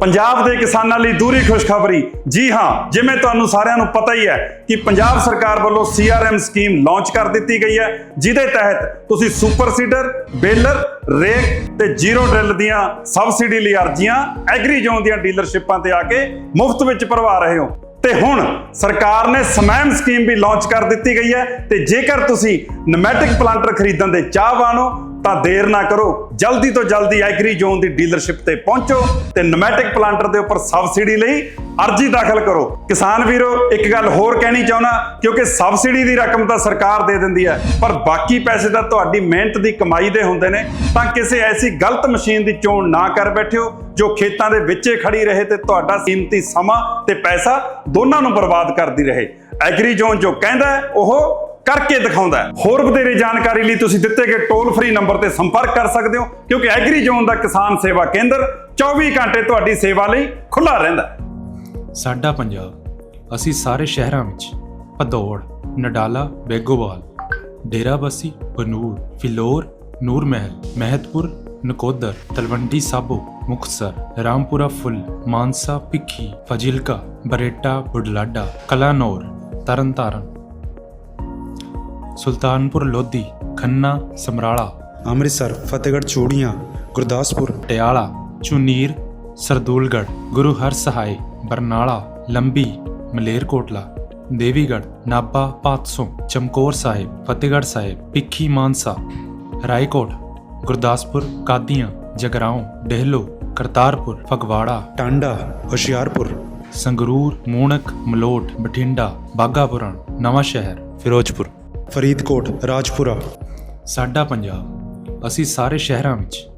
ਪੰਜਾਬ ਦੇ ਕਿਸਾਨਾਂ ਲਈ ਦੂਰੀ ਖੁਸ਼ਖਬਰੀ। ਜੀ ਹਾਂ, ਜਿਵੇਂ ਤੁਹਾਨੂੰ ਸਾਰਿਆਂ ਨੂੰ ਪਤਾ ਹੀ ਹੈ ਕਿ ਪੰਜਾਬ ਸਰਕਾਰ ਵੱਲੋਂ ਸੀਆਰਐਮ ਸਕੀਮ ਲਾਂਚ ਕਰ ਦਿੱਤੀ ਗਈ ਹੈ, ਜਿਹਦੇ ਤਹਿਤ ਤੁਸੀਂ ਸੁਪਰ ਸੀਡਰ, ਬੇਲਰ, ਰੇਕ ਤੇ ਜ਼ੀਰੋ ਡਰਿਲ ਦੀਆਂ ਸਬਸਿਡੀ ਲਈ ਅਰਜ਼ੀਆਂ, ਐਗਰੀ ਜ਼ੋਨ ਦੀਆਂ ਡੀਲਰਸ਼ਿਪਾਂ ਤੇ ਆ ਕੇ ਮੁਫਤ ਵਿੱਚ ਭਰਵਾ ਰਹੇ ਹੋ। ਤੇ ਹੁਣ ਸਰਕਾਰ ਨੇ ਸਮੈਮ ਸਕੀਮ ਵੀ ਲਾਂਚ ਕਰ ਦਿੱਤੀ ਗਈ ਹੈ, ਤੇ ਜੇਕਰ ਤੁਸੀਂ ਨਮੈਟਿਕ ਪਲਾਂਟਰ ਖਰੀਦਣ ਦੇ ਚਾਹਵਾਨ ਹੋ ਤਾਂ ਦੇਰ ਨਾ ਕਰੋ। ਜਲਦੀ ਤੋਂ ਜਲਦੀ ਐਗਰੀ ਜ਼ੋਨ ਦੀ ਡੀਲਰਸ਼ਿਪ ਤੇ ਪਹੁੰਚੋ ਤੇ ਨਮੈਟਿਕ ਪਲਾਂਟਰ ਦੇ ਉੱਪਰ ਸਬਸਿਡੀ ਲਈ ਅਰਜ਼ੀ ਦਾਖਲ ਕਰੋ। ਕਿਸਾਨ ਵੀਰੋ, ਇੱਕ ਗੱਲ ਹੋਰ ਕਹਿਣੀ ਚਾਹੁੰਦਾ, ਕਿਉਂਕਿ ਸਬਸਿਡੀ ਦੀ ਰਕਮ ਤਾਂ ਸਰਕਾਰ ਦੇ ਦਿੰਦੀ ਹੈ, ਪਰ ਬਾਕੀ ਪੈਸੇ ਤਾਂ ਤੁਹਾਡੀ ਮਿਹਨਤ ਦੀ ਕਮਾਈ ਦੇ ਹੁੰਦੇ ਨੇ। ਤਾਂ ਕਿਸੇ ਐਸੀ ਗਲਤ ਮਸ਼ੀਨ ਦੀ ਚੋਣ ਨਾ ਕਰ ਬੈਠਿਓ, ਜੋ ਖੇਤਾਂ ਦੇ ਵਿੱਚੇ ਖੜੀ ਰਹੇ ਤੇ ਤੁਹਾਡਾ ਕੀਮਤੀ ਸਮਾਂ ਤੇ ਪੈਸਾ ਦੋਨਾਂ ਨੂੰ ਬਰਬਾਦ ਕਰਦੀ ਰਹੇ। ਐਗਰੀ ਜ਼ੋਨ ਜੋ ਕਹਿੰਦਾ ਉਹ ਕਰਕੇ ਦਿਖਾਉਂਦਾ ਹੈ। ਹੋਰ ਵਧੇਰੇ ਜਾਣਕਾਰੀ ਲਈ ਤੁਸੀਂ ਦਿੱਤੇ ਗਏ ਟੋਲ ਫ੍ਰੀ ਨੰਬਰ ਤੇ ਸੰਪਰਕ ਕਰ ਸਕਦੇ ਹੋ, ਕਿਉਂਕਿ ਐਗਰੀ ਜ਼ੋਨ ਦਾ ਕਿਸਾਨ ਸੇਵਾ ਕੇਂਦਰ 24 ਘੰਟੇ ਤੁਹਾਡੀ ਸੇਵਾ ਲਈ ਖੁੱਲਾ ਰਹਿੰਦਾ ਹੈ। ਸਾਡਾ ਪੰਜਾਬ, ਅਸੀਂ ਸਾਰੇ ਸ਼ਹਿਰਾਂ ਵਿੱਚ ਭਦੌੜ, ਨਡਾਲਾ, ਬੇਗੋਵਾਲ, ਡੇਰਾਬੱਸੀ, ਬਨੂੜ, ਫਿਲੌਰ ਨੂਰ ਮਹਿਲ ਮਹਿਤਪੁਰ, ਨਕੋਦਰ, ਤਲਵੰਡੀ ਸਾਬੋ, ਮੁਕਤਸਰ, ਰਾਮਪੁਰਾ ਫੁੱਲ, ਮਾਨਸਾ ਭਿੱਖੀ, ਫਜ਼ਿਲਕਾ, ਬਰੇਟਾ, ਬੁਢਲਾਡਾ, ਕਲਾਨੌਰ, ਤਰਨਤਾਰਨ ਸੁਲਤਾਨਪੁਰ ਲੋਧੀ ਖੰਨਾ ਸਮਰਾਲਾ। ਅੰਮ੍ਰਿਤਸਰ ਫਤਿਹਗੜ੍ਹ ਚੂੜੀਆਂ ਗੁਰਦਾਸਪੁਰ। ਪਟਿਆਲਾ ਚੁਨੀਰ ਸਰਦੂਲਗੜ੍ਹ ਗੁਰੂ ਹਰ ਸਹਾਇ ਬਰਨਾਲਾ ਲੰਬੀ ਮਲੇਰਕੋਟਲਾ ਦੇਵੀਗੜ੍ਹ ਨਾਭਾ ਪਾਤਸੋਂ ਚਮਕੌਰ ਸਾਹਿਬ ਫਤਿਹਗੜ੍ਹ ਸਾਹਿਬ ਪਿੱਖੀ ਮਾਨਸਾ ਰਾਏਕੋਟ ਗੁਰਦਾਸਪੁਰ ਕਾਦੀਆਂ ਜਗਰਾਉਂ ਡਹਿਲੋ ਕਰਤਾਰਪੁਰ ਫਗਵਾੜਾ ਟਾਂਡਾ ਹੁਸ਼ਿਆਰਪੁਰ। ਸੰਗਰੂਰ ਮੂਣਕ ਮਲੋਟ ਬਠਿੰਡਾ ਬਾਗਾਪੁਰਾਣ ਨਵਾਂ ਸ਼ਹਿਰ ਫਿਰੋਜ਼ਪੁਰ। ਫਰੀਦਕੋਟ ਰਾਜਪੁਰਾ। ਸਾਡਾ ਪੰਜਾਬ ਅਸੀਂ ਸਾਰੇ ਸ਼ਹਿਰਾਂ ਵਿੱਚ